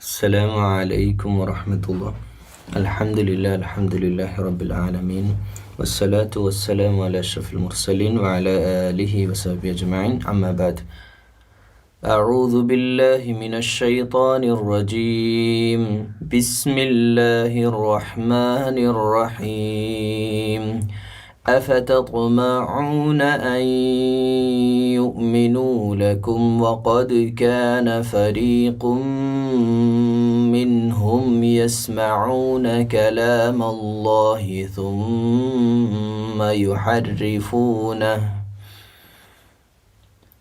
السلام عليكم ورحمة الله. الحمد لله الحمد لله رب العالمين والصلاة والسلام على أشرف المرسلين وعلى آله وصحبه أجمعين. أما بعد أعوذ بالله من الشيطان الرجيم. بسم الله الرحمن الرحيم. أفتطمعون أن يؤمنوا لكم وقد كان فريق منهم يسمعون كلام الله ثم يحرفونه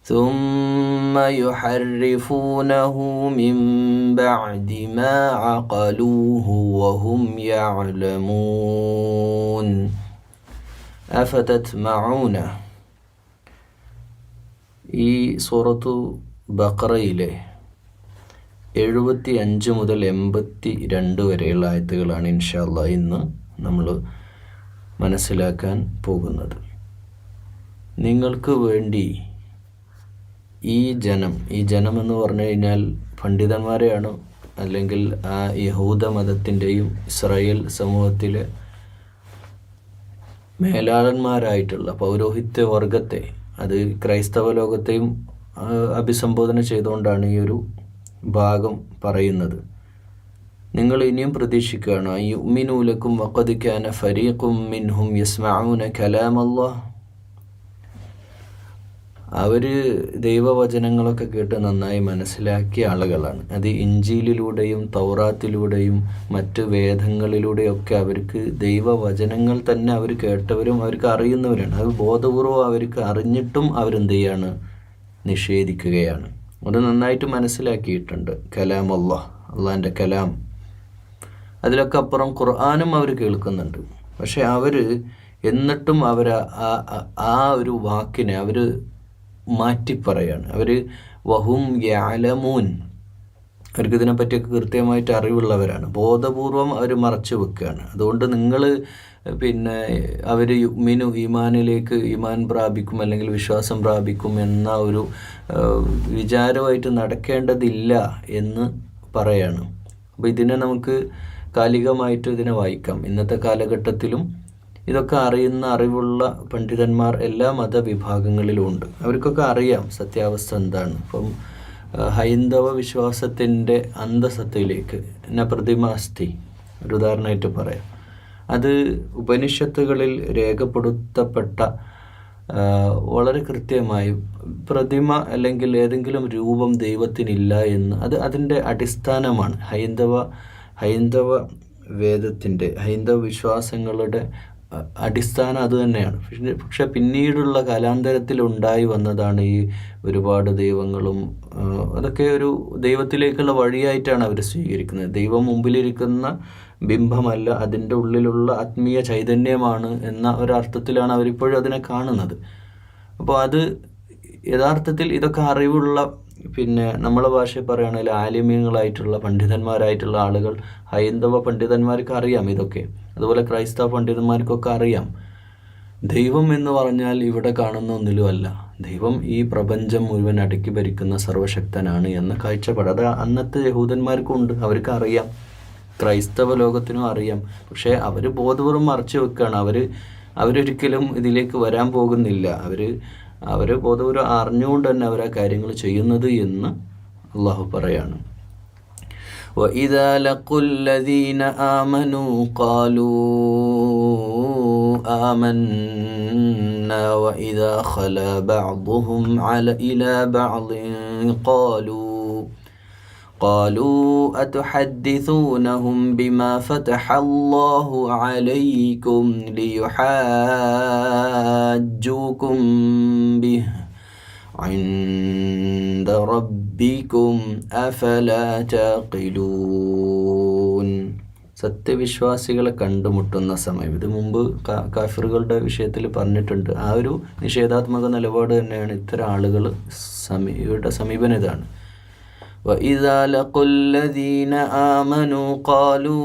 ثم يحرفونه من بعد ما عقلوه وهم يعلمون അഫതത്മഊന ഈ സൂറത്തു ബക്രയിലെ എഴുപത്തി അഞ്ച് മുതൽ എൺപത്തി രണ്ട് വരെയുള്ള ആയത്തുകളാണ് ഇൻഷാല്ല ഇന്ന് നമ്മൾ മനസ്സിലാക്കാൻ പോകുന്നത്. നിങ്ങൾക്ക് വേണ്ടി ഈ ജനം ഈ ജനം എന്ന് പറഞ്ഞു കഴിഞ്ഞാൽ പണ്ഡിതന്മാരെയാണ് അല്ലെങ്കിൽ ആ യഹൂദ മതത്തിന്റെയും ഇസ്രായേൽ സമൂഹത്തിലെ മേലാളന്മാരായിട്ടുള്ള പൗരോഹിത്യ വർഗത്തെ അത് ക്രൈസ്തവ ലോകത്തെയും അഭിസംബോധന ചെയ്തുകൊണ്ടാണ് ഈ ഒരു ഭാഗം പറയുന്നത്. നിങ്ങൾ ഇനിയും പ്രതീക്ഷിക്കുകയാണ് യുമിനൂലക്കും വക്കതിക്കാന ഫരീഖും മിൻഹും യസ്മഊന കലാമല്ലാ അവർ ദൈവവചനങ്ങളൊക്കെ കേട്ട് നന്നായി മനസ്സിലാക്കിയ ആളുകളാണ്. അത് ഇഞ്ചിയിലൂടെയും തൗറാത്തിലൂടെയും മറ്റ് വേദങ്ങളിലൂടെയൊക്കെ അവർക്ക് ദൈവവചനങ്ങൾ തന്നെ അവർ കേട്ടവരും അവർക്ക് അറിയുന്നവരാണ്. അത് ബോധപൂർവം അവർക്ക് അറിഞ്ഞിട്ടും അവരെന്ത് ചെയ്യാണ് നിഷേധിക്കുകയാണ്. അത് നന്നായിട്ട് മനസ്സിലാക്കിയിട്ടുണ്ട്. കലാം അള്ളാഹ് അള്ളാഹിന്റെ കലാം. അതിലൊക്കെ അപ്പുറം ഖുർആാനും അവർ കേൾക്കുന്നുണ്ട്. പക്ഷെ അവർ എന്നിട്ടും അവർ ആ ഒരു വാക്കിനെ അവർ മാറ്റി പറയാണ് അവർ വഹും യാലമൂൻ. അവർക്ക് ഇതിനെപ്പറ്റിയൊക്കെ കൃത്യമായിട്ട് അറിവുള്ളവരാണ്. ബോധപൂർവം അവർ മറച്ചു വെക്കുകയാണ്. അതുകൊണ്ട് നിങ്ങൾ പിന്നെ അവർ മിനു ഈമാനിലേക്ക് ഈമാൻ പ്രാപിക്കും അല്ലെങ്കിൽ വിശ്വാസം പ്രാപിക്കും എന്ന ഒരു വിചാരമായിട്ട് നടക്കേണ്ടതില്ല എന്ന് പറയാണ്. അപ്പോൾ ഇതിനെ നമുക്ക് കാലികമായിട്ട് ഇതിനെ വായിക്കാം. ഇന്നത്തെ കാലഘട്ടത്തിലും ഇതൊക്കെ അറിയുന്ന അറിവുള്ള പണ്ഡിതന്മാർ എല്ലാ മതവിഭാഗങ്ങളിലും ഉണ്ട് അവർക്കൊക്കെ അറിയാം സത്യാവസ്ഥ എന്താണ്. ഇപ്പം ഹൈന്ദവ വിശ്വാസത്തിന്റെ അന്തസത്തയിലേക്ക് എന്ന പ്രതിമാസ്തി ഒരു ഉദാഹരണമായിട്ട് പറയാം. അത് ഉപനിഷത്തുകളിൽ രേഖപ്പെടുത്തപ്പെട്ട വളരെ കൃത്യമായി പ്രതിമ അല്ലെങ്കിൽ ഏതെങ്കിലും രൂപം ദൈവത്തിനില്ല എന്ന് അത് അതിന്റെ അടിസ്ഥാനമാണ്. ഹൈന്ദവ ഹൈന്ദവ വേദത്തിന്റെ ഹൈന്ദവ വിശ്വാസങ്ങളുടെ അടിസ്ഥാനം അത് തന്നെയാണ്. പക്ഷേ പക്ഷെ പിന്നീടുള്ള കാലാന്തരത്തിൽ ഉണ്ടായി വന്നതാണ് ഈ ഒരുപാട് ദൈവങ്ങളും അതൊക്കെ ഒരു ദൈവത്തിലേക്കുള്ള വഴിയായിട്ടാണ് അവർ സ്വീകരിക്കുന്നത്. ദൈവം മുമ്പിലിരിക്കുന്ന ബിംബമല്ല അതിന്റെ ഉള്ളിലുള്ള ആത്മീയ ചൈതന്യമാണ് എന്ന ഒരർത്ഥത്തിലാണ് അവരിപ്പോഴും അതിനെ കാണുന്നത്. അപ്പോൾ അത് യഥാർത്ഥത്തിൽ ഇതൊക്കെ അറിവുള്ള പിന്നെ നമ്മളെ ഭാഷയിൽ പറയുകയാണെങ്കിൽ ആലിമ്യങ്ങളായിട്ടുള്ള പണ്ഡിതന്മാരായിട്ടുള്ള ആളുകൾ ഹൈന്ദവ പണ്ഡിതന്മാർക്ക് അറിയാം ഇതൊക്കെ. അതുപോലെ ക്രൈസ്തവ പണ്ഡിതന്മാർക്കൊക്കെ അറിയാം. ദൈവം എന്ന് പറഞ്ഞാൽ ഇവിടെ കാണുന്ന ഒന്നിലുമല്ല. ദൈവം ഈ പ്രപഞ്ചം മുഴുവൻ അടുക്കി ഭരിക്കുന്ന സർവശക്തനാണ് എന്ന കാഴ്ചപ്പാട്. അത് അന്നത്തെ യഹൂദന്മാർക്കും ഉണ്ട് അവർക്ക് അറിയാം. ക്രൈസ്തവ ലോകത്തിനും അറിയാം. പക്ഷേ അവർ ബോധപൂർവം മറച്ചു വെക്കുകയാണ്. അവർ അവരൊരിക്കലും ഇതിലേക്ക് വരാൻ പോകുന്നില്ല. അവർ അവർ ബോധപൂർവം അറിഞ്ഞുകൊണ്ട് തന്നെ അവർ ആ കാര്യങ്ങൾ ചെയ്യുന്നത് എന്ന് അള്ളാഹു പറയാണ്. وإذا لقوا الذين آمنوا قالوا آمنا وإذا خلا بعضهم على إلى بعض قالوا قالوا أتحدثونهم بما فتح الله عليكم ليحاجوكم به عند ربكم أفلا تعقلون സത്യവിശ്വാസികളെ കണ്ടുമുട്ടുന്ന സമയം ഇത് മുമ്പ് കാഫിറുകളുടെ വിഷയത്തിൽ പറഞ്ഞിട്ടുണ്ട് ആ ഒരു നിഷേധാത്മക നിലപാട് തന്നെയാണ് ഇത്തരം ആളുകൾ സമീപയുടെ സമീപനം ഇതാണ് وإذا لقوا الذين آمنوا قالوا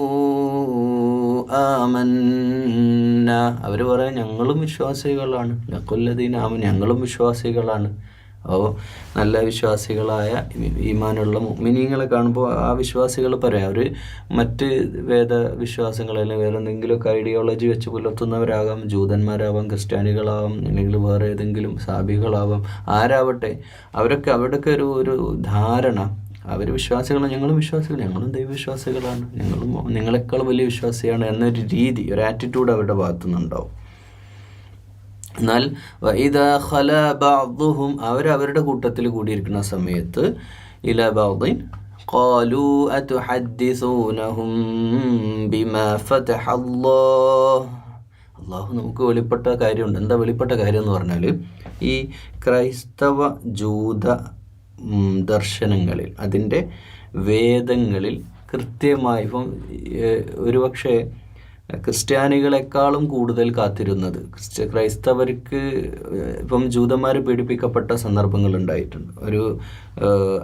ആമന്ന അവർ പറയാം ഞങ്ങളും വിശ്വാസികളാണ് ലക്കുല്ലദീന ആമൻ ഞങ്ങളും വിശ്വാസികളാണ് അപ്പോൾ നല്ല വിശ്വാസികളായ ഈമാനുള്ള മിനിങ്ങളെ കാണുമ്പോൾ ആ വിശ്വാസികൾ പറയാം. അവർ മറ്റ് വേദ വിശ്വാസങ്ങൾ അല്ലെങ്കിൽ വേറെ എന്തെങ്കിലുമൊക്കെ ഐഡിയോളജി വെച്ച് പുലർത്തുന്നവരാകാം ജൂതന്മാരാവാം ക്രിസ്ത്യാനികളാവാം അല്ലെങ്കിൽ വേറെ ഏതെങ്കിലും സാബികളാവാം ആരാവട്ടെ അവരൊക്കെ അവരുടെയൊക്കെ ഒരു ഒരു ധാരണ. അവർ വിശ്വാസികളാണ് ഞങ്ങളും വിശ്വാസികൾ ഞങ്ങളും ദൈവവിശ്വാസികളാണ് ഞങ്ങളും നിങ്ങളെക്കാൾ വലിയ വിശ്വാസിയാണ് എന്നൊരു രീതി ഒരു ആറ്റിറ്റ്യൂഡ് അവരുടെ ഭാഗത്തുനിന്നുണ്ടാവും. എന്നാൽ ഇതാ ഖല ബഅദുഹും അവർ അവരുടെ കൂട്ടത്തിൽ കൂടിയിരിക്കുന്ന സമയത്ത് ഇല ബഅദിൻ قالوا أتحدثونهم بما فتح الله അള്ളാഹു നമുക്ക് വെളിപ്പെട്ട കാര്യമുണ്ട് എന്താ വെളിപ്പെട്ട കാര്യം എന്ന് പറഞ്ഞാൽ ഈ ക്രൈസ്തവ ജൂത ദർശനങ്ങളിൽ അതിൻ്റെ വേദങ്ങളിൽ കൃത്യമായി ഇപ്പം ഒരുപക്ഷെ ക്രിസ്ത്യാനികളെക്കാളും കൂടുതൽ കാത്തിരുന്നത്. ക്രിസ്ത്യ ക്രൈസ്തവർക്ക് ഇപ്പം ജൂതന്മാർ പീഡിപ്പിക്കപ്പെട്ട സന്ദർഭങ്ങൾ ഉണ്ടായിട്ടുണ്ട് ഒരു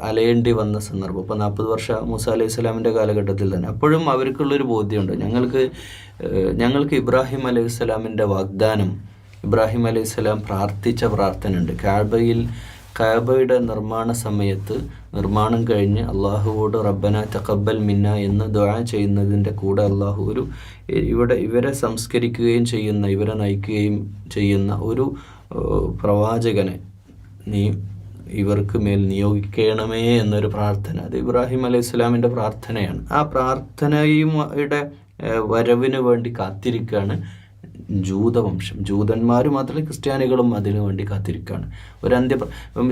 അലയേണ്ടി വന്ന സന്ദർഭം. ഇപ്പം നാൽപ്പത് വർഷം മൂസ അലൈഹി സ്വലാമിന്റെ കാലഘട്ടത്തിൽ തന്നെ. അപ്പോഴും അവർക്കുള്ളൊരു ബോധ്യമുണ്ട്. ഞങ്ങൾക്ക് ഞങ്ങൾക്ക് ഇബ്രാഹിം അലൈഹി സ്വലാമിന്റെ വാഗ്ദാനം ഇബ്രാഹിം അലൈഹി സ്വലാം പ്രാർത്ഥിച്ച പ്രാർത്ഥന ഉണ്ട് കാബയിൽ കാബയുടെ നിർമ്മാണ സമയത്ത് നിർമ്മാണം കഴിഞ്ഞ് അള്ളാഹുവോട് റബ്ബന തക്കബൽ മിന്ന എന്ന് ദുആ ചെയ്യുന്നതിന്റെ കൂടെ അള്ളാഹു ഒരു ഇവിടെ ഇവരെ സംസ്കരിക്കുകയും ചെയ്യുന്ന ഇവരെ നയിക്കുകയും ചെയ്യുന്ന ഒരു പ്രവാചകനെ നീ ഇവർക്ക് മേൽ നിയോഗിക്കണമേ എന്നൊരു പ്രാർത്ഥന. അത് ഇബ്രാഹിം അലൈഹി സ്വലാമിന്റെ പ്രാർത്ഥനയാണ്. ആ പ്രാർത്ഥനയുടെ വരവിന് വേണ്ടി കാത്തിരിക്കുകയാണ് ജൂതവംശം. ജൂതന്മാർ മാത്രമല്ല ക്രിസ്ത്യാനികളും അതിനു വേണ്ടി കാത്തിരിക്കുകയാണ് ഒരു അന്ത്യ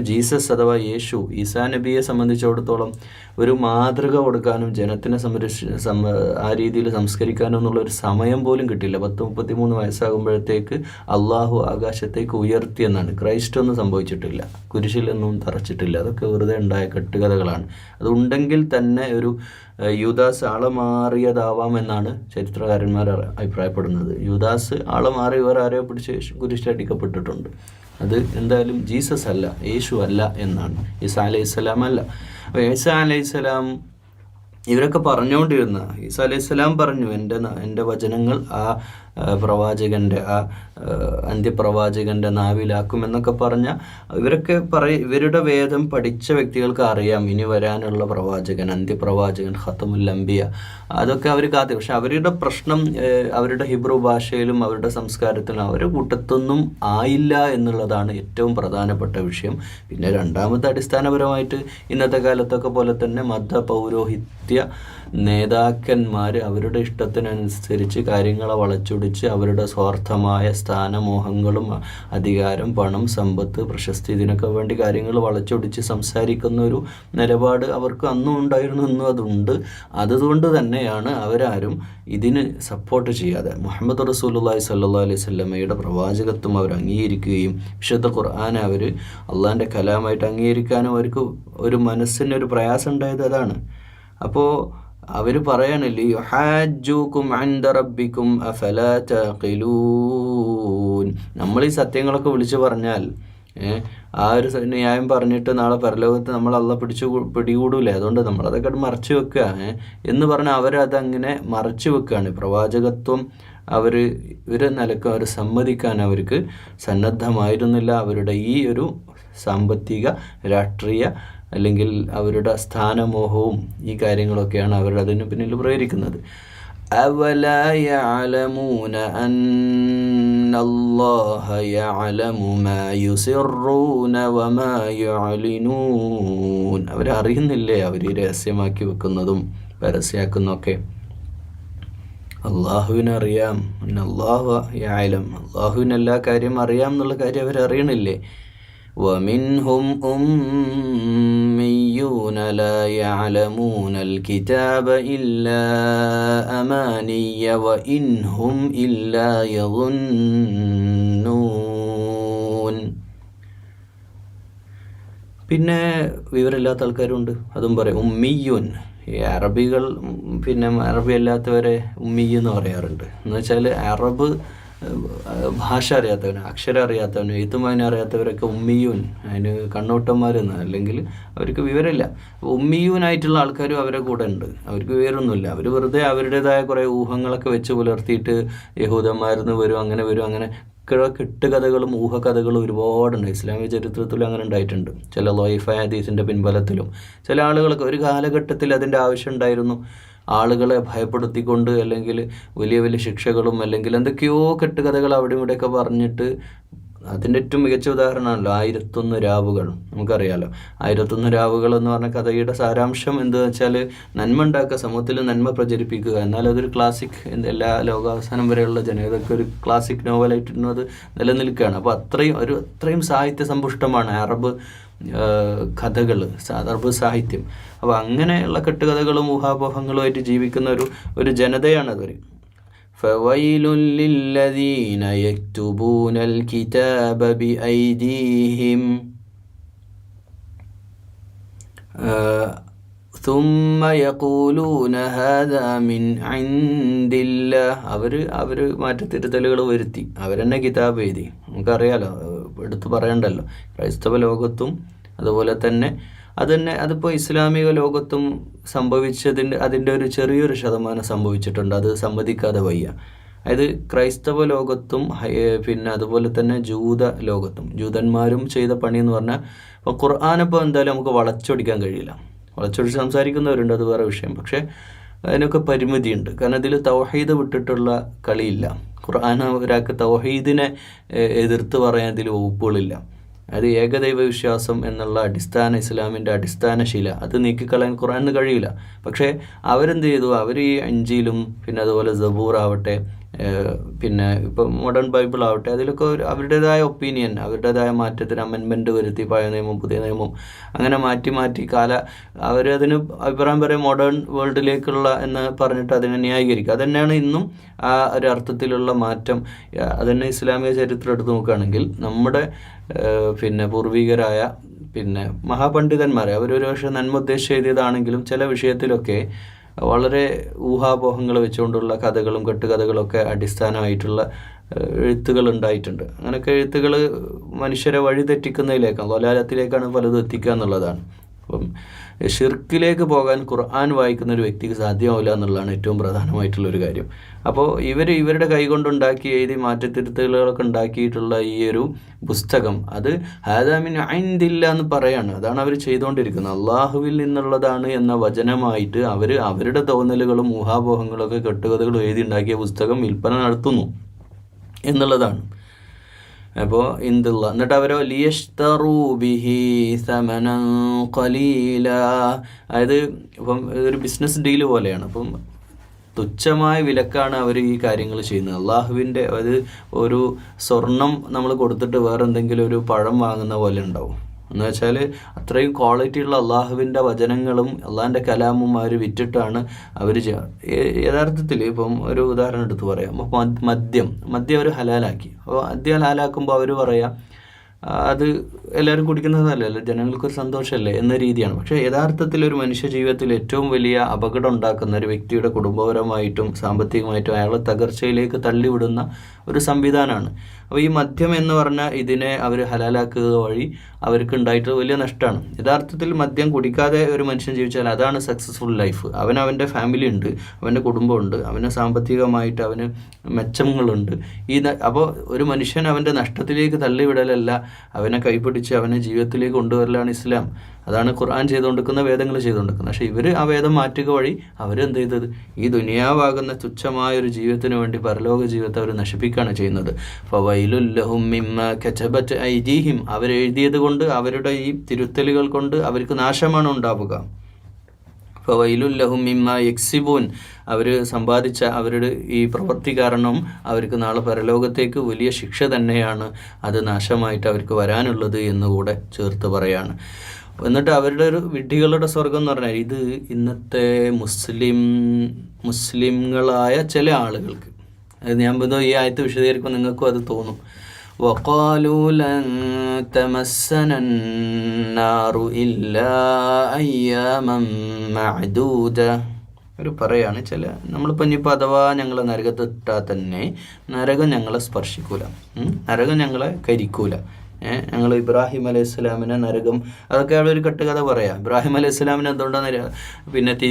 ജീസസ് അഥവാ യേശു ഈസാ നബിയെ സംബന്ധിച്ചിടത്തോളം ഒരു മാതൃക കൊടുക്കാനും ജനത്തിനെ സംരക്ഷ ആ രീതിയിൽ സംസ്കരിക്കാനും എന്നുള്ള ഒരു സമയം പോലും കിട്ടില്ല പത്ത് മുപ്പത്തി മൂന്ന് വയസ്സാകുമ്പോഴത്തേക്ക് അള്ളാഹു ആകാശത്തേക്ക് ഉയർത്തിയെന്നാണ് ക്രൈസ്റ്റ് ഒന്നും സംഭവിച്ചിട്ടില്ല. കുരിശിലൊന്നും തറച്ചിട്ടില്ല. അതൊക്കെ വെറുതെ ഉണ്ടായ കെട്ടുകഥകളാണ്. അതുണ്ടെങ്കിൽ തന്നെ ഒരു യുദാസ് ആളമാറിയതാവാമെന്നാണ് ചരിത്രകാരന്മാർ അഭിപ്രായപ്പെടുന്നത്. യുദാസ് ആളമാറിയവർ ആരെയോ പിടിച്ച് കുരിശടിക്കപ്പെട്ടിട്ടുണ്ട് അത് എന്തായാലും ജീസസ് അല്ല യേശു അല്ല എന്നാണ്. ഈസാ അലൈഹി സ്വലാം അല്ല. അപ്പോൾ ഈസാ അലൈഹി സ്വലാം ഇവരൊക്കെ പറഞ്ഞുകൊണ്ടിരുന്ന ഈസ അലൈഹി പറഞ്ഞു എന്റെ എന്റെ വചനങ്ങൾ ആ പ്രവാചകന്റെ ആ അന്ത്യപ്രവാചകന്റെ നാവിലാക്കും എന്നൊക്കെ പറഞ്ഞ ഇവരൊക്കെ പറയ ഇവരുടെ വേദം പഠിച്ച വ്യക്തികൾക്ക് അറിയാം ഇനി വരാനുള്ള പ്രവാചകൻ അന്ത്യപ്രവാചകൻ ഹത്തമുൽ അംബിയ അതൊക്കെ അവർ കാത്തി പക്ഷെ അവരുടെ പ്രശ്നം അവരുടെ ഹിബ്രു ഭാഷയിലും അവരുടെ സംസ്കാരത്തിലും അവരുടെ കൂട്ടത്തൊന്നും ആയില്ല എന്നുള്ളതാണ് ഏറ്റവും പ്രധാനപ്പെട്ട വിഷയം. പിന്നെ രണ്ടാമത്തെ അടിസ്ഥാനപരമായിട്ട് ഇന്നത്തെ കാലത്തൊക്കെ പോലെ തന്നെ മത പൗരോഹിത്യ നേതാക്കന്മാർ അവരുടെ ഇഷ്ടത്തിനനുസരിച്ച് കാര്യങ്ങളെ വളച്ചൊടിച്ച് അവരുടെ സ്വാർത്ഥമായ സ്ഥാനമോഹങ്ങളും അധികാരം പണം സമ്പത്ത് പ്രശസ്തി ഇതിനൊക്കെ വേണ്ടി കാര്യങ്ങൾ വളച്ചൊടിച്ച് സംസാരിക്കുന്ന ഒരു നിലപാട് അവർക്ക് അന്നും ഉണ്ടായിരുന്നു എന്നും അതുണ്ട്. അതുകൊണ്ട് തന്നെയാണ് അവരാരും ഇതിന് സപ്പോർട്ട് ചെയ്യാതെ. മുഹമ്മദ് റസൂലുള്ളാഹി സല്ലാ അലൈഹി സ്വല്ലമ്മയുടെ പ്രവാചകത്വം അവർ അംഗീകരിക്കുകയും വിശുദ്ധ ഖുർആാനെ അവർ അള്ളാഹിന്റെ കലാമായിട്ട് അംഗീകരിക്കാനും അവർക്ക് ഒരു മനസ്സിനൊരു പ്രയാസം ഉണ്ടായത് അതാണ്. അപ്പോൾ അവർ പറയണില്ലേ നമ്മൾ ഈ സത്യങ്ങളൊക്കെ വിളിച്ചു പറഞ്ഞാൽ ആ ഒരു ന്യായം പറഞ്ഞിട്ട് നാളെ പരലോകത്ത് നമ്മൾ അള്ള പിടിച്ചു പിടികൂടൂലേ? അതുകൊണ്ട് നമ്മൾ അതൊക്കെ മറച്ചു വെക്കുക എന്ന് പറഞ്ഞാൽ അവരതങ്ങനെ മറച്ചു വെക്കുകയാണ് പ്രവാചകത്വം അവർ ഇവരെ നിലയ്ക്ക് അവർ സമ്മതിക്കാൻ അവർക്ക് സന്നദ്ധമായിരുന്നില്ല. അവരുടെ ഈ ഒരു സാമ്പത്തിക രാഷ്ട്രീയ അല്ലെങ്കിൽ അവരുടെ സ്ഥാനമോഹവും ഈ കാര്യങ്ങളൊക്കെയാണ് അവരുടെ അതിന് പിന്നിൽ പ്രേരിക്കുന്നത് أولا يعلمون أن الله يعلم ما يسرون وما يعلنون അവരറിയുന്നില്ലേ അവർ രഹസ്യമാക്കി വെക്കുന്നതും പരസ്യമാക്കുന്നതൊക്കെ അള്ളാഹുവിനറിയാം അള്ളാഹു യായാലും അള്ളാഹുവിന് എല്ലാ കാര്യം അറിയാം എന്നുള്ള കാര്യം അവരറിയണില്ലേ ومنهم أميون لا يعلمون الكتاب إلا أماني وإن هم إلا يظنون പിന്നെ വിവരമില്ലാത്ത ആൾക്കാരുണ്ട് അതും പറയാം ഉമ്മിയുൻ ഈ അറബികൾ പിന്നെ അറബി അല്ലാത്തവരെ ഉമ്മി എന്ന് പറയാറുണ്ട് എന്ന് വെച്ചാൽ അറബ് ഭാഷ അറിയാത്തവന് അക്ഷരം അറിയാത്തവന് എഴുത്തുമാനും അറിയാത്തവരൊക്കെ ഉമ്മിയൂൻ അതിന് കണ്ണോട്ടന്മാരെന്ന് അല്ലെങ്കിൽ അവർക്ക് വിവരമില്ല. ഉമ്മിയൂനായിട്ടുള്ള ആൾക്കാരും അവരെ കൂടെ ഉണ്ട്. അവർക്ക് വിവരമൊന്നുമില്ല. അവർ വെറുതെ അവരുടേതായ കുറേ ഊഹങ്ങളൊക്കെ വെച്ച് പുലർത്തിയിട്ട് യഹൂദന്മാരിന്ന് വരും അങ്ങനെ വരും അങ്ങനെ കെട്ടുകഥകളും ഊഹകഥകളും ഒരുപാടുണ്ട്. ഇസ്ലാമിക ചരിത്രത്തിലും അങ്ങനെ ഉണ്ടായിട്ടുണ്ട്. ചില ലോയിഫ് ഹദീസിന്റെ പിൻബലത്തിലും. ചില ആളുകൾക്ക് ഒരു കാലഘട്ടത്തിൽ അതിന്റെ ആവശ്യം ഉണ്ടായിരുന്നു. ആളുകളെ ഭയപ്പെടുത്തിക്കൊണ്ട് അല്ലെങ്കിൽ വലിയ വലിയ ശിക്ഷകളും അല്ലെങ്കിൽ എന്തൊക്കെയോ കെട്ടുകഥകൾ അവിടെ ഇവിടെയൊക്കെ പറഞ്ഞിട്ട് അതിന്റെ ഏറ്റവും മികച്ച ഉദാഹരണമാണല്ലോ ആയിരത്തൊന്ന് രാവുകൾ. നമുക്കറിയാലോ. ആയിരത്തൊന്ന് രാവുകൾ എന്ന് പറഞ്ഞ കഥയുടെ സാരാംശം എന്താണെന്ന് വെച്ചാൽ നന്മ ഉണ്ടാക്കുക സമൂഹത്തിൽ നന്മ പ്രചരിപ്പിക്കുക. എന്നാൽ അതൊരു ക്ലാസിക് എല്ലാ ലോകാവസാനം വരെയുള്ള ജനതയ്ക്ക് ഒരു ക്ലാസിക് നോവലായിട്ട് അത് നിലനിൽക്കുകയാണ്. അപ്പോൾ അത്രയും ഒരു അത്രയും സാഹിത്യ സമ്പുഷ്ടമാണ്. അറബ് കഥകൾ അറബ് സാഹിത്യം അപ്പോൾ അങ്ങനെയുള്ള കെട്ടുകഥകളും ഊഹാപോഹങ്ങളുമായിട്ട് ജീവിക്കുന്ന ഒരു ഒരു ജനതയാണതൊരു فويل للذين يكتبون الكتاب بأيديهم ثم يقولون هذا من عند الله അവർ അവർ മാറ്റത്തിരുത്തലുകൾ വരുത്തി അവരെന്നെ കിതാബ് എഴുതി നമുക്കറിയാലോ എടുത്തു പറയണ്ടല്ലോ. ക്രൈസ്തവ ലോകത്തും അതുപോലെ തന്നെ അതുതന്നെ അതിപ്പോൾ ഇസ്ലാമിക ലോകത്തും സംഭവിച്ചതിന്റെ അതിന്റെ ഒരു ചെറിയൊരു ശതമാനം സംഭവിച്ചിട്ടുണ്ട്. അത് സമ്മതിക്കാതെ വയ്യ. അതായത് ക്രൈസ്തവ ലോകത്തും പിന്നെ അതുപോലെ തന്നെ ജൂത ലോകത്തും ജൂതന്മാരും ചെയ്ത പണി എന്ന് പറഞ്ഞാൽ ഇപ്പോൾ ഖുർആാനിപ്പോൾ എന്തായാലും നമുക്ക് വളച്ചൊടിക്കാൻ കഴിയില്ല. വളച്ചൊടിച്ച് സംസാരിക്കുന്നവരുണ്ട് അത് വേറെ വിഷയം. പക്ഷേ അതിനൊക്കെ പരിമിതിയുണ്ട്. കാരണം ഇതിൽ തൗഹീദ് വിട്ടിട്ടുള്ള കളിയില്ല. ഖുർആൻ ഒരാൾക്ക് തൗഹീദിനെ എതിർത്ത് പറയാൻ ഇതിൽ വകുപ്പുകളില്ല. അത് ഏകദൈവ വിശ്വാസം എന്നുള്ള അടിസ്ഥാന ഇസ്ലാമിന്റെ അടിസ്ഥാന ശീല. അത് നീക്കിക്കളയാൻ ഖുറാനിന് കഴിയില്ല. പക്ഷേ അവരെന്ത് ചെയ്തു? അവർ ഈ അഞ്ചിലും പിന്നെ അതുപോലെ ജബൂർ ആവട്ടെ പിന്നെ ഇപ്പോൾ മോഡേൺ ബൈബിൾ ആവട്ടെ അതിലൊക്കെ അവരുടേതായ ഒപ്പീനിയൻ അവരുടേതായ മാറ്റത്തിന് അമെൻമെന്റ് വരുത്തി പഴയ നിയമം പുതിയ നിയമം അങ്ങനെ മാറ്റി മാറ്റി കാല അവരതിന് അഭിപ്രായം പറയും മോഡേൺ വേൾഡിലേക്കുള്ള എന്ന് പറഞ്ഞിട്ട് അതിനെ ന്യായീകരിക്കുക. അതന്നെയാണ് ഇന്നും ആ അർത്ഥത്തിലുള്ള മാറ്റം. അതന്നെ ഇസ്ലാമിക ചരിത്രം എടുത്ത് നോക്കുകയാണെങ്കിൽ നമ്മുടെ പിന്നെ പൂർവികരായ പിന്നെ മഹാപണ്ഡിതന്മാരെ അവരൊരു പക്ഷേ നന്മ ഉദ്ദേശിച്ച് എഴുതിയതാണെങ്കിലും ചില വിഷയത്തിലൊക്കെ വളരെ ഊഹാപോഹങ്ങൾ വെച്ചുകൊണ്ടുള്ള കഥകളും കെട്ടുകഥകളൊക്കെ അടിസ്ഥാനമായിട്ടുള്ള എഴുത്തുകൾ ഉണ്ടായിട്ടുണ്ട്. അങ്ങനെയൊക്കെ എഴുത്തുകൾ മനുഷ്യരെ വഴിതെറ്റിക്കുന്നതിലേക്കാണ് കൊലാലത്തിലേക്കാണ് പലതും എത്തിക്കുക എന്നുള്ളതാണ്. അപ്പം ഷിർക്കിലേക്ക് പോകാൻ ഖുർആൻ വായിക്കുന്ന ഒരു വ്യക്തിക്ക് സാധ്യമാവില്ല എന്നുള്ളതാണ് ഏറ്റവും പ്രധാനമായിട്ടുള്ള ഒരു കാര്യം. അപ്പോൾ ഇവർ ഇവരുടെ കൈകൊണ്ടുണ്ടാക്കി എഴുതി മാറ്റത്തിരുത്തലുകളൊക്കെ ഉണ്ടാക്കിയിട്ടുള്ള ഈ ഒരു പുസ്തകം അത് ഹാദാമിൻ ഐന്തില്ല എന്ന് പറയാണ്. അതാണ് അവർ ചെയ്തുകൊണ്ടിരിക്കുന്നത്. അള്ളാഹുവിൽ നിന്നുള്ളതാണ് എന്ന വചനമായിട്ട് അവർ അവരുടെ തോന്നലുകളും ഊഹാപോഹങ്ങളൊക്കെ കെട്ടുകഥകളും എഴുതി ഉണ്ടാക്കിയ പുസ്തകം വിൽപ്പന നടത്തുന്നു എന്നുള്ളതാണ്. അപ്പോൾ ഇന്തുള്ള എന്നിട്ട് അവരോ ലിയഷ്തറൂബിഹി സമനം കലീല അതായത് ഇപ്പം ഇതൊരു ബിസിനസ് ഡീൽ പോലെയാണ്. അപ്പം തുച്ഛമായ വിലക്കാണ് അവർ ഈ കാര്യങ്ങൾ ചെയ്യുന്നത്. അള്ളാഹുവിന്റെ അത് ഒരു സ്വർണം നമ്മൾ കൊടുത്തിട്ട് വേറെ എന്തെങ്കിലും ഒരു പഴം വാങ്ങുന്ന പോലെ ഉണ്ടാവും. എന്ന് വെച്ചാൽ അത്രയും ക്വാളിറ്റി ഉള്ള അള്ളാഹുവിന്റെ വചനങ്ങളും അള്ളാഹിന്റെ കലാമും അവർ വിറ്റിട്ടാണ് അവർ യഥാർത്ഥത്തിൽ ഇപ്പം ഒരു ഉദാഹരണം എടുത്ത് പറയാം. മദ്യം. മദ്യം അവർ ഹലാലാക്കി. അപ്പോൾ മദ്യം ഹലാലാക്കുമ്പോൾ അവർ പറയാം അത് എല്ലാവരും കുടിക്കുന്നതല്ലല്ലോ ജനങ്ങൾക്കൊരു സന്തോഷമല്ലേ എന്ന രീതിയാണ്. പക്ഷേ യഥാർത്ഥത്തിൽ ഒരു മനുഷ്യ ജീവിതത്തിൽ ഏറ്റവും വലിയ അപകടം ഉണ്ടാക്കുന്ന ഒരു വ്യക്തിയുടെ കുടുംബപരമായിട്ടും സാമ്പത്തികമായിട്ടും അയാളെ തകർച്ചയിലേക്ക് തള്ളിവിടുന്ന ഒരു സംവിധാനമാണ്. അപ്പോൾ ഈ മദ്യം എന്ന് പറഞ്ഞാൽ ഇതിനെ അവർ ഹലാലാക്കുക വഴി അവർക്ക് ഉണ്ടായിട്ട് വലിയ നഷ്ടമാണ്. യഥാർത്ഥത്തിൽ മദ്യം കുടിക്കാതെ ഒരു മനുഷ്യൻ ജീവിച്ചാൽ അതാണ് സക്സസ്ഫുൾ ലൈഫ് അവൻ അവന്റെ ഫാമിലി ഉണ്ട് അവന്റെ കുടുംബമുണ്ട് അവന് സാമ്പത്തികമായിട്ട് അവന് മെച്ചങ്ങളുണ്ട്. ഈ അപ്പോൾ ഒരു മനുഷ്യൻ അവന്റെ നഷ്ടത്തിലേക്ക് തള്ളിവിടലല്ല അവനെ കൈപിടിച്ച് അവനെ ജീവിതത്തിലേക്ക് കൊണ്ടുവരലാണ് ഇസ്ലാം. അതാണ് ഖുർആൻ ചെയ്തുകൊണ്ടിരിക്കുന്ന വേദങ്ങൾ ചെയ്തുകൊണ്ടിരിക്കുന്നത്. പക്ഷേ ഇവർ ആ വേദം മാറ്റുക വഴി അവരെന്ത് ചെയ്തത്? ഈ ദുനിയാവാകുന്ന തുച്ഛമായ ഒരു ജീവിതത്തിന് വേണ്ടി പരലോക ജീവിതത്തെ അവർ നശിപ്പിക്കുകയാണ് ചെയ്യുന്നത്. ഐജീഹിം അവരെഴുതിയത് കൊണ്ട് അവരുടെ ഈ തിരുത്തലുകൾ കൊണ്ട് അവർക്ക് നാശമാണ് ഉണ്ടാവുക. ഫവൈലുല്ലഹും ഇമ്മ യക്സിബൂൻ. അവർ സമ്പാദിച്ച അവരുടെ ഈ പ്രവൃത്തി കാരണം അവർക്ക് നാളെ പരലോകത്തേക്ക് വലിയ ശിക്ഷ തന്നെയാണ് അത് നാശമായിട്ട് അവർക്ക് വരാനുള്ളത് എന്നുകൂടെ ചേർത്ത് പറയാണ്. എന്നിട്ട് അവരുടെ ഒരു വിഡ്ഢികളുടെ സ്വർഗം എന്ന് പറഞ്ഞാൽ ഇത് ഇന്നത്തെ മുസ്ലിം മുസ്ലിങ്ങളായ ചില ആളുകൾക്ക് അത് ഞാൻ ബന്ധം ഈ ആയത്ത് വിശദീകരിക്കുമ്പോൾ നിങ്ങൾക്കും അത് തോന്നും وقالوا لن تمسنا النار إلا أياما معدودة ഒരു പറയാണ് ചില നമ്മളിപ്പോൾ ഇനിയിപ്പോൾ അഥവാ ഞങ്ങളെ നരകത്തിട്ടാൽ തന്നെ നരകം ഞങ്ങളെ സ്പർശിക്കൂല നരകം ഞങ്ങളെ കരിക്കൂല ഏഹ് ഞങ്ങൾ ഇബ്രാഹിം അലൈഹി ഇസ്ലാമിനെ നരകം അതൊക്കെ അയാളൊരു കെട്ടുകഥ പറയാം. ഇബ്രാഹിം അലൈഹി ഇസ്ലാമിനെ എന്തുകൊണ്ടാണ് പിന്നെ തീ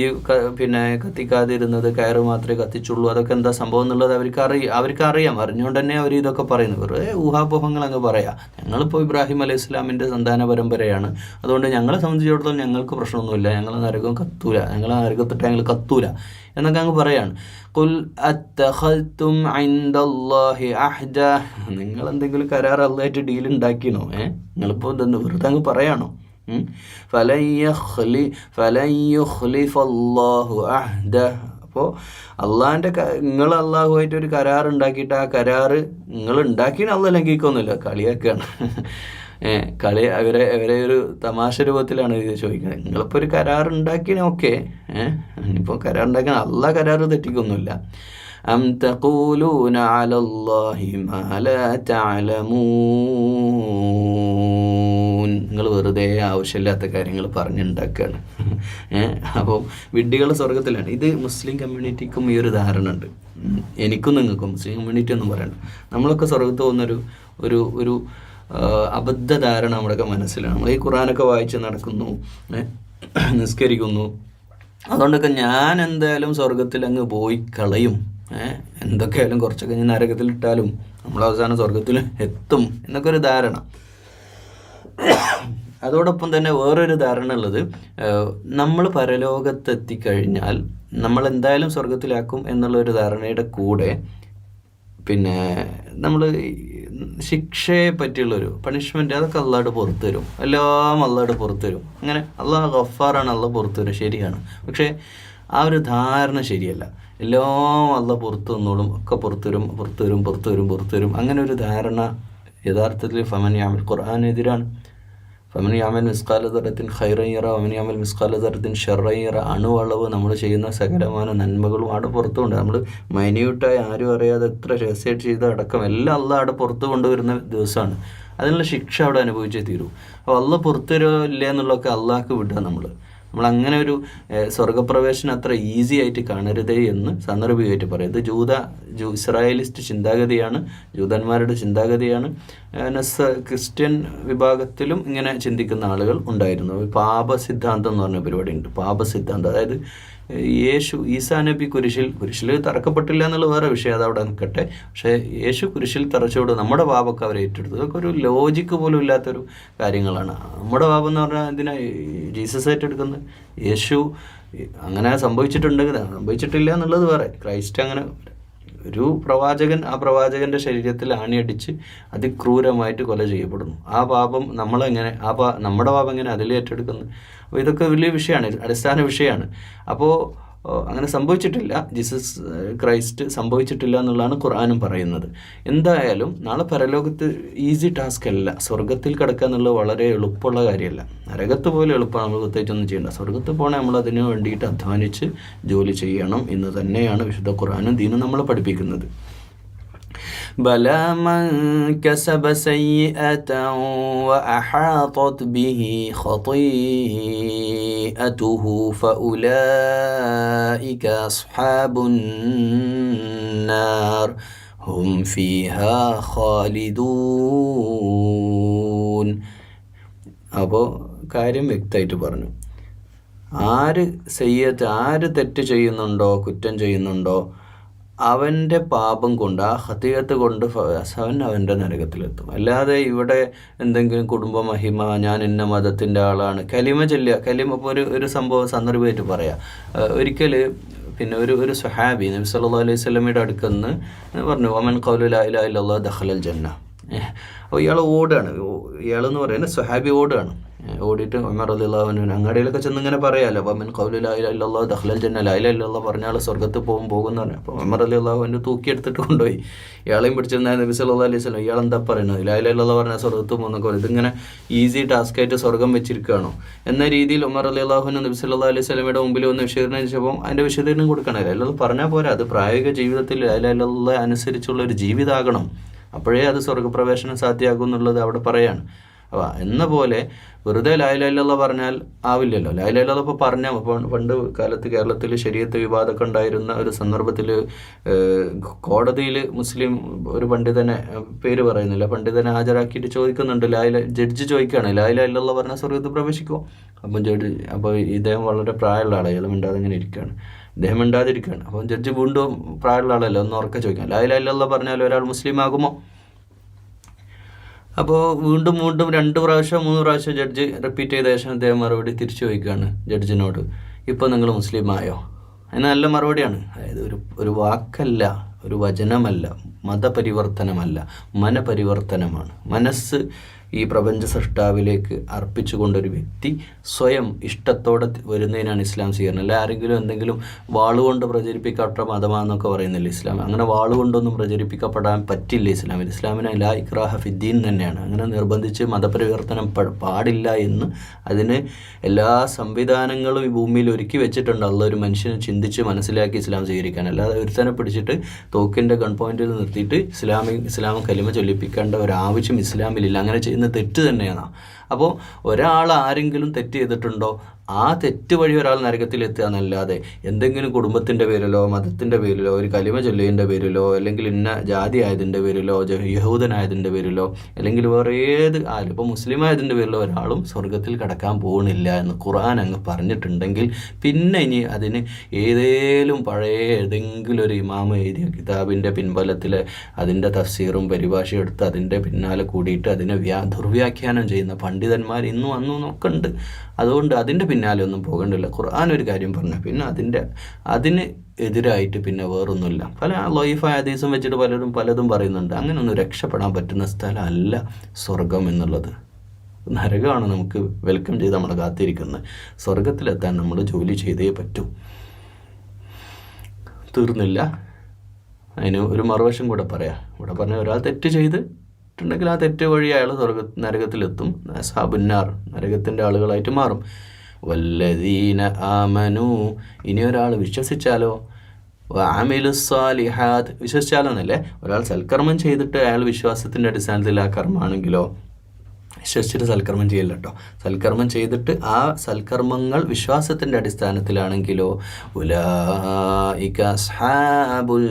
പിന്നെ കത്തിക്കാതിരുന്നത് കയറ് മാത്രമേ കത്തിച്ചുള്ളൂ അതൊക്കെ എന്താ സംഭവം എന്നുള്ളത് അവർക്ക് അറിയാം അവർക്ക് അറിയാം. അറിഞ്ഞുകൊണ്ട് തന്നെ അവർ ഇതൊക്കെ പറയുന്നു വെറുതെ ഊഹാപോഹങ്ങൾ അങ്ങ് പറയാം. ഞങ്ങളിപ്പോൾ ഇബ്രാഹിം അലൈഹി ഇസ്ലാമിന്റെ സന്താന പരമ്പരയാണ്. അതുകൊണ്ട് ഞങ്ങളെ സംബന്ധിച്ചിടത്തോളം ഞങ്ങൾക്ക് പ്രശ്നമൊന്നുമില്ല. ഞങ്ങൾ നരകം കത്തൂല. ഞങ്ങൾ നരകത്തിട്ട് ഞങ്ങൾ കത്തൂല. എന്നൊക്കെ അങ്ങ് പറയാണ്. കുൽ നിങ്ങൾ എന്തെങ്കിലും കരാർ അല്ലായിട്ട് ഡീൽ ഉണ്ടാക്കിയണോ ഏ? നിങ്ങളിപ്പോൾ എന്തെന്ന് വെറുതെ അങ്ങ് പറയാണോ? അപ്പോൾ അള്ളാഹിന്റെ നിങ്ങൾ അള്ളാഹുമായിട്ട് ഒരു കരാർ ഉണ്ടാക്കിയിട്ട് ആ കരാറ് നിങ്ങൾ ഉണ്ടാക്കിയാൽ അള്ള ലംഘിക്കൊന്നുമില്ല. കളിയാക്കുകയാണ് കളി അവരെ അവരെ ഒരു തമാശ രൂപത്തിലാണ് ഇത് ചോദിക്കുന്നത്. നിങ്ങളിപ്പോൾ ഒരു കരാർ ഉണ്ടാക്കിയാൽ ഓക്കെ. ഇപ്പോൾ കരാർ ഉണ്ടാക്കാൻ അല്ല കരാർ തെറ്റിക്കൊന്നുമില്ല. അം തഅലമൂൻ. നിങ്ങൾ വെറുതെ ആവശ്യമില്ലാത്ത കാര്യങ്ങൾ പറഞ്ഞുണ്ടാക്കുകയാണ് അപ്പോൾ വിഡ്ഢികൾ സ്വർഗത്തിലാണ് ഇത് മുസ്ലിം കമ്മ്യൂണിറ്റിക്കും ഈ ഒരു ധാരണ ഉണ്ട്. എനിക്കും നിങ്ങൾക്കും മുസ്ലിം കമ്മ്യൂണിറ്റി ഒന്നും പറയണ്ട. നമ്മളൊക്കെ സ്വർഗത്ത് പോകുന്നൊരു ഒരു ഒരു ആ, അബദ്ധ ധാരണ നമ്മുടെയൊക്കെ മനസ്സിലാണ്. നമ്മൾ ഈ ഖുറാനൊക്കെ വായിച്ച് നടക്കുന്നു നിസ്കരിക്കുന്നു. അതുകൊണ്ടൊക്കെ ഞാൻ എന്തായാലും സ്വർഗത്തിൽ അങ്ങ് പോയി കളയും. എന്തൊക്കെയായാലും കുറച്ചൊക്കെ ഞാൻ നരകത്തിലിട്ടാലും നമ്മൾ അവസാനം സ്വർഗത്തിൽ എത്തും എന്നൊക്കെ ഒരു ധാരണ. അതോടൊപ്പം തന്നെ വേറൊരു ധാരണ ഉള്ളത് നമ്മൾ പരലോകത്തെത്തിക്കഴിഞ്ഞാൽ നമ്മൾ എന്തായാലും സ്വർഗത്തിലാക്കും എന്നുള്ള ഒരു ധാരണയുടെ കൂടെ പിന്നെ നമ്മൾ ശിക്ഷയെ പറ്റിയുള്ളൊരു പണിഷ്മെന്റ് അതൊക്കെ അള്ളാഹുടെ പുറത്ത് തരും എല്ലാം അള്ളാഹുടെ പുറത്ത് തരും അങ്ങനെ അള്ളാഹ് ഗഫാറാണ് അള്ളാഹ് പുറത്ത് തരും ശരിയാണ്. പക്ഷേ ആ ഒരു ധാരണ ശരിയല്ല. എല്ലാം അള്ളാഹ് പുറത്ത് തന്നോളും ഒക്കെ പുറത്ത് വരും പുറത്ത് വരും വരും വരും. അങ്ങനെ ഒരു ധാരണ യഥാർത്ഥത്തിൽ ഫമൻ യാമിൽ ഖുർആാനെതിരാണ് ഫമൻ യാമൽ മിസ്കാല തരത്തിൻ ഖൈറയ്യറ ഒമൻ യാമൽ മിസ്കാല തരത്തിൻ ഷെറയ്യറ അണുവളവ് നമ്മൾ ചെയ്യുന്ന സകലമാന നന്മകളും അവിടെ പുറത്തുകൊണ്ട്. നമ്മൾ മൈന്യൂട്ടായി ആരും അറിയാതെ എത്ര രഹസ്യമായിട്ട് ചെയ്ത അടക്കം എല്ലാം അല്ല അവിടെ പുറത്ത് കൊണ്ടുവരുന്ന ദിവസമാണ്. അതിനുള്ള ശിക്ഷ അവിടെ അനുഭവിച്ചേ തീരൂ. അപ്പോൾ അല്ല പുറത്തു തരുമോ ഇല്ല എന്നുള്ളതൊക്കെ അള്ളാഹ്ക്ക് വിടുക നമ്മൾ നമ്മൾ അങ്ങനെ ഒരു സ്വർഗപ്രവേശനം അത്ര ഈസി ആയിട്ട് കാണരുതേ എന്ന് സന്ദർഭികമായിട്ട് പറയും. ഇത് ജൂത ജൂ ഇസ്രായേലിസ്റ്റ് ചിന്താഗതിയാണ് ജൂതന്മാരുടെ ചിന്താഗതിയാണ്. ക്രിസ്ത്യൻ വിഭാഗത്തിലും ഇങ്ങനെ ചിന്തിക്കുന്ന ആളുകൾ ഉണ്ടായിരുന്നു. പാപ സിദ്ധാന്തം എന്ന് പറഞ്ഞ പരിപാടിയുണ്ട്. പാപ സിദ്ധാന്തം അതായത് യേശു ഈസാ നബി കുരിശിൽ കുരിശിൽ തറക്കപ്പെട്ടില്ല എന്നുള്ള വേറെ വിഷയം അത് അവിടെ നിൽക്കട്ടെ. പക്ഷേ യേശു കുരിശിൽ തറച്ചോട് നമ്മുടെ പാപമൊക്കെ അവർ ഏറ്റെടുത്തു അതൊക്കെ ഒരു ലോജിക്ക് പോലും ഇല്ലാത്തൊരു കാര്യങ്ങളാണ്. നമ്മുടെ പാപം എന്ന് പറഞ്ഞാൽ എന്തിനാ ജീസസ് ഏറ്റെടുക്കുന്നത്? യേശു അങ്ങനെ സംഭവിച്ചിട്ടുണ്ടെങ്കിൽ സംഭവിച്ചിട്ടില്ല എന്നുള്ളത് വേറെ. ക്രൈസ്റ്റ് അങ്ങനെ ഒരു പ്രവാചകൻ ആ പ്രവാചകന്റെ ശരീരത്തിൽ ആണിയടിച്ച് അതിക്രൂരമായിട്ട് കൊല ചെയ്യപ്പെടുന്നു. ആ പാപം നമ്മളെങ്ങനെ ആ പാ നമ്മുടെ പാപം എങ്ങനെ അതിൽ ഏറ്റെടുക്കുന്നു? അപ്പോൾ ഇതൊക്കെ വലിയ വിഷയമാണ് അടിസ്ഥാന വിഷയമാണ്. അപ്പോൾ അങ്ങനെ സംഭവിച്ചിട്ടില്ല. ജീസസ് ക്രൈസ്റ്റ് സംഭവിച്ചിട്ടില്ല എന്നുള്ളതാണ് ഖുർആാനും പറയുന്നത്. എന്തായാലും നാളെ പരലോകത്ത് ഈസി ടാസ്ക് അല്ല. സ്വർഗത്തിൽ കിടക്കുക എന്നുള്ളത് വളരെ എളുപ്പമുള്ള കാര്യമല്ല. നരകത്ത് പോലെ എളുപ്പമാണ് നമ്മൾ പ്രത്യേകിച്ചൊന്നും ചെയ്യേണ്ട. സ്വർഗത്ത് പോകണേ നമ്മൾ അതിനു വേണ്ടിയിട്ട് അധ്വാനിച്ച് ജോലി ചെയ്യണം എന്ന് തന്നെയാണ് വിശുദ്ധ ഖുർആാനും ദീനും നമ്മളെ പഠിപ്പിക്കുന്നത്. بلى من كسب سيئة وأحاطت به خطيئته فأولئك أصحاب النار هم فيها خالدون അപ്പോൾ കാര്യം വ്യക്തമായിട്ട് പറഞ്ഞു ആര് സയ്യത്ത് ആര് തെറ്റ് ചെയ്യുന്നുണ്ടോ കുറ്റം ചെയ്യുന്നുണ്ടോ അവന്റെ പാപം കൊണ്ട് ആ ഹത്തിയത്ത് കൊണ്ട് അവൻ അവന്റെ നരകത്തിലെത്തും. അല്ലാതെ ഇവിടെ എന്തെങ്കിലും കുടുംബ മഹിമ ഞാൻ ഇന്ന മതത്തിന്റെ ആളാണ്. കലിമ ചൊല്ലുക കലിമ ഇപ്പോൾ ഒരു ഒരു സംഭവം സന്ദർഭമായിട്ട് പറയാം. ഒരിക്കൽ പിന്നെ ഒരു ഒരു സുഹാബി നബി സല്ലല്ലാഹു അലൈഹി സ്വലമിയുടെ അടുക്കെന്ന് പറഞ്ഞു ഒമൻ കൗലു ലാ ഇലാഹ ഇല്ലല്ലാഹ് ദഖലൽ ജന്ന. അപ്പോൾ ഇയാൾ ഓടുകയാണ് ഇയാളെന്ന് പറയുന്നത് സുഹാബി ഏഹ് ഓടിയിട്ട് ഉമർ അലിള്ളാഹുവിന് അങ്ങാടിയിലൊക്കെ ചെന്ന് ഇങ്ങനെ പറയാമല്ലോ അപ്പം മിൻ കൗലു ലാ ഇലാഹ ഇല്ലല്ലാഹ് ദഖലൽ ജന്ന ലാ ഇലാഹ ഇല്ലല്ലാഹ് പറഞ്ഞ ആൾ സ്വർഗത്ത് പോകും പോകുമെന്ന് പറഞ്ഞു. അപ്പോൾ ഉമർ തൂക്കി തൂക്കിയെടുത്തിട്ട് കൊണ്ടുപോയി. ഇയാളെയും പിടിച്ചിരുന്ന നബി സല്ലല്ലാഹു അലൈഹി വസല്ലം ഇയാൾ എന്താ പറയുന്നത്? ലാ ഇലാഹ ഇല്ലല്ലാഹ് പറഞ്ഞാൽ സ്വർഗത്ത് പോകുന്നൊക്കെ പറയും ഇതിങ്ങനെ ഈസി ടാസ്ക് ആയിട്ട് സ്വർഗം വെച്ചിരിക്കുകയാണോ. എന്ന രീതിയിൽ ഉമർ അലി അള്ളാഹുവിന് നബി സല്ലല്ലാഹു അലൈഹി സ്വലമയുടെ മുമ്പിൽ വന്ന് വിശദീകരണം ചോദിച്ചപ്പോൾ അതിന്റെ വിശദീകരണം കൊടുക്കണമല്ലോ അല്ലാതെ പറഞ്ഞാൽ പോരാ. അത് പ്രായോഗിക ജീവിതത്തിൽ ലാ ഇലാഹ ഇല്ലല്ലാഹ് അനുസരിച്ചുള്ള ഒരു ജീവിതമാകണം അപ്പോഴേ അത് സ്വർഗപ്രവേശനം സാധ്യമാകും എന്നുള്ളത് അവിടെ പറയാണ്. അപ്പോൾ എന്ന പോലെ വെറുതെ ലായിലല്ല പറഞ്ഞാൽ ആവില്ലല്ലോ. ലായിലല്ല ഇപ്പോൾ പറഞ്ഞാൽ പണ്ട് കാലത്ത് കേരളത്തിൽ ശരീരത്തെ വിവാദമൊക്കെ ഉണ്ടായിരുന്ന ഒരു സന്ദർഭത്തിൽ കോടതിയിൽ മുസ്ലിം ഒരു പണ്ഡിതനെ പേര് പറയുന്നില്ല. പണ്ഡിതനെ ഹാജരാക്കിയിട്ട് ചോദിക്കുന്നുണ്ട്. ലായില ജഡ്ജി ചോദിക്കുകയാണ്. ലായിലല്ല പറഞ്ഞാൽ സ്വർഗത്ത് പ്രവേശിക്കുമോ അപ്പം ജഡ്ജി അപ്പോൾ ഇദ്ദേഹം വളരെ പ്രായമുള്ള ആളാണ് ഇയാൾ മിണ്ടാതെ ഇങ്ങനെ ഇരിക്കുകയാണ്. ഇദ്ദേഹം മിണ്ടാതിരിക്കുകയാണ്. അപ്പം ജഡ്ജി വീണ്ടും പ്രായമുള്ള ആളല്ലേ? ഒന്ന് ഉറക്കെ ചോദിക്കാം ലായിലല്ല പറഞ്ഞാൽ ഒരാൾ മുസ്ലിം ആകുമോ അപ്പോൾ വീണ്ടും വീണ്ടും രണ്ട് പ്രാവശ്യം മൂന്ന് പ്രാവശ്യം ജഡ്ജ് റിപ്പീറ്റ് ചെയ്ത ശേഷം അദ്ദേഹം മറുപടി തിരിച്ചു ചോദിക്കുകയാണ് ജഡ്ജിനോട്. ഇപ്പോൾ നിങ്ങൾ മുസ്ലിം ആയോ അതിന് നല്ല മറുപടിയാണ്. അതായത് ഒരു ഒരു വാക്കല്ല ഒരു വചനമല്ല മതപരിവർത്തനമല്ല മനപരിവർത്തനമാണ്. മനസ്സ് ഈ പ്രപഞ്ച സൃഷ്ടാവിലേക്ക് അർപ്പിച്ചുകൊണ്ടൊരു വ്യക്തി സ്വയം ഇഷ്ടത്തോടെ വരുന്നതിനാണ് ഇസ്ലാം സ്വീകരണം. അല്ല ആരെങ്കിലും എന്തെങ്കിലും വാളുകൊണ്ട് പ്രചരിപ്പിക്കപ്പെട്ട മതമാണെന്നൊക്കെ പറയുന്നില്ല ഇസ്ലാം? അങ്ങനെ വാളുകൊണ്ടൊന്നും പ്രചരിപ്പിക്കപ്പെടാൻ പറ്റില്ല ഇസ്ലാമിൽ ഇസ്ലാമിനെ ലാ ഇക്രാഹ ഫിദ്ദീൻ തന്നെയാണ്. അങ്ങനെ നിർബന്ധിച്ച് മതപരിവർത്തനം പാടില്ല എന്ന് അതിന് എല്ലാ സംവിധാനങ്ങളും ഈ ഭൂമിയിൽ ഒരുക്കി വെച്ചിട്ടുണ്ട്. അല്ല ഒരു മനുഷ്യനെ ചിന്തിച്ച് മനസ്സിലാക്കി ഇസ്ലാം സ്വീകരിക്കാൻ. അല്ലാതെ ഒരുത്തനെ പിടിച്ചിട്ട് തോക്കിന്റെ ഗൺ പോയിന്റിൽ നിർത്തിയിട്ട് ഇസ്ലാമിക് ഇസ്ലാം കലിമ ചൊല്ലിപ്പിക്കേണ്ട ഒരു ആവശ്യം ഇസ്ലാമിലില്ല. അങ്ങനെ ചെയ്യുന്ന തെറ്റ് തന്നെയാണ്. അപ്പോൾ ഒരാൾ ആരെങ്കിലും തെറ്റ് ചെയ്തിട്ടുണ്ടോ? ആ തെറ്റ് വഴി ഒരാൾ നരകത്തിലെത്തുക എന്നല്ലാതെ എന്തെങ്കിലും കുടുംബത്തിന്റെ പേരിലോ മതത്തിന്റെ പേരിലോ ഒരു കലിമ ചൊല്ലിയതിന്റെ പേരിലോ അല്ലെങ്കിൽ ഇന്ന ജാതി ആയതിന്റെ പേരിലോ യഹൂദനായതിന്റെ പേരിലോ അല്ലെങ്കിൽ വേറെ ഏത് ആരും ഇപ്പോൾ മുസ്ലിം ആയതിന്റെ പേരിലോ ഒരാളും സ്വർഗത്തിൽ കടക്കാൻ പോകുന്നില്ല എന്ന് ഖുർആൻ അങ്ങ് പറഞ്ഞിട്ടുണ്ടെങ്കിൽ പിന്നെ ഇനി അതിന് ഏതേലും പഴയ ഏതെങ്കിലും ഒരു ഇമാമ എഴുതിയ കിതാബിന്റെ പിൻബലത്തിൽ അതിന്റെ തഫ്സീറും പരിഭാഷയും എടുത്ത് അതിന്റെ പിന്നാലെ കൂടിയിട്ട് അതിനെ വ്യാ ദുർവ്യാഖ്യാനം ചെയ്യുന്ന പണ്ഡിതന്മാർ ഇന്നും അന്നും ഒക്കെ ഉണ്ട്. അതുകൊണ്ട് അതിന്റെ പിന്നാലെ ഒന്നും പോകേണ്ടില്ല. ഖുർആൻ ഒരു കാര്യം പറഞ്ഞു. പിന്നെ അതിന്റെ അതിന് എതിരായിട്ട് പിന്നെ വേറൊന്നുമില്ല. പല ലൈഫായ ഹദീസും വെച്ചിട്ട് പലരും പലതും പറയുന്നുണ്ട്. അങ്ങനെ ഒന്നും രക്ഷപ്പെടാൻ പറ്റുന്ന സ്ഥലമല്ല സ്വർഗം എന്നുള്ളത്. നരകമാണ് നമുക്ക് വെൽക്കം ചെയ്ത് നമ്മൾ കാത്തിരിക്കുന്നത്. സ്വർഗത്തിലെത്താൻ നമ്മൾ ജോലി ചെയ്തേ പറ്റൂ. തീർന്നില്ല. അതിന് ഒരു മറുവശം കൂടെ പറയാം. ഇവിടെ പറഞ്ഞ ഒരാൾ തെറ്റ് ചെയ്ത് ിട്ടുണ്ടെങ്കിൽ ആ തെറ്റ് വഴി അയാൾ സ്വർഗ നരകത്തിലെത്തും. സാബുന്നാർ നരകത്തിന്റെ ആളുകളായിട്ട് മാറും. വല്ലദീന ആമനു. ഇനി ഒരാൾ വിശ്വസിച്ചാലോ? വിശ്വസിച്ചാലോ വിശ്വസിച്ചാലോന്നല്ലേ ഒരാൾ സൽക്കർമ്മം ചെയ്തിട്ട് അയാൾ വിശ്വാസത്തിന്റെ അടിസ്ഥാനത്തിൽ ആ കർമ്മമാണെങ്കിലോ? വിശ്വസിച്ചിട്ട് സൽക്കർമ്മം ചെയ്യില്ല കേട്ടോ സൽക്കർമ്മം ചെയ്തിട്ട് ആ സൽക്കർമ്മങ്ങൾ വിശ്വാസത്തിന്റെ അടിസ്ഥാനത്തിലാണെങ്കിലോ ഉലാബുൽ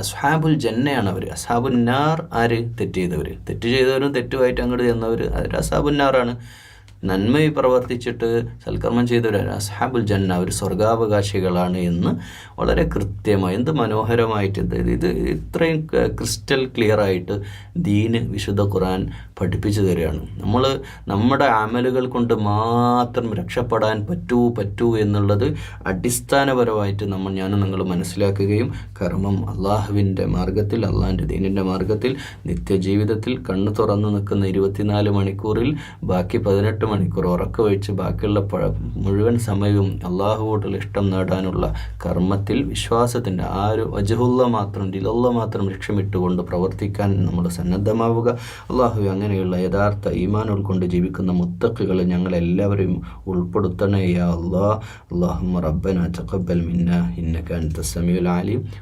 അസ്ഹാബുൽ ജന്നയാണ് അവർ അസ്ഹാബുന്നാർ ആര്? തെറ്റ് ചെയ്തവർ തെറ്റ് ചെയ്തവരും തെറ്റുമായിട്ട് അങ്ങോട്ട് ചെന്നവർ അവർ അസ്ഹാബുന്നാറാണ് നന്മ പ്രവർത്തിച്ചിട്ട് സൽക്കർമ്മം ചെയ്തവരാണ് അസ്ഹാബുൽ ജന്ന ഒരു സ്വർഗാവകാശികളാണ് എന്ന് വളരെ കൃത്യമായി എന്ത് മനോഹരമായിട്ട് ഇത് ഇത്രയും ക്രിസ്റ്റൽ ക്ലിയർ ആയിട്ട് ദീന് വിശുദ്ധ ഖുറാൻ പഠിപ്പിച്ചു തരികയാണ്. നമ്മൾ നമ്മുടെ ആമലുകൾ കൊണ്ട് മാത്രം രക്ഷപ്പെടാൻ പറ്റൂ പറ്റൂ എന്നുള്ളത് അടിസ്ഥാനപരമായിട്ട് നമ്മൾ ഞാനും നിങ്ങൾ മനസ്സിലാക്കുകയും കർമ്മം അള്ളാഹുവിന്റെ മാർഗത്തിൽ അള്ളാഹിന്റെ ദീനിന്റെ മാർഗത്തിൽ നിത്യജീവിതത്തിൽ കണ്ണു തുറന്നു നിൽക്കുന്ന ഇരുപത്തിനാല് മണിക്കൂറിൽ ബാക്കി പതിനെട്ട് മണിക്കൂർ ഉറക്കമൊഴിച്ച് ബാക്കിയുള്ള മുഴുവൻ സമയവും അള്ളാഹുവോടുള്ള ഇഷ്ടം നേടാനുള്ള കർമ്മത്തിൽ വിശ്വാസത്തിന്റെ ആ ഒരു അജഹുള്ള മാത്രം ദിലുള്ള മാത്രം ലക്ഷ്യമിട്ടുകൊണ്ട് പ്രവർത്തിക്കാൻ നമ്മൾ സന്നദ്ധമാവുക. അള്ളാഹു അങ്ങനെയുള്ള യഥാർത്ഥ ഈമാൻ ഉൾക്കൊണ്ട് ജീവിക്കുന്ന മുത്തക്കുകൾ ഞങ്ങളെല്ലാവരെയും ഉൾപ്പെടുത്തണേ യാ അള്ളാഹ് അള്ളാഹു റബ്ബന തഖബ്ബൽ മിന്ന ഇന്നക അൻത സമീഉൽ അലീം.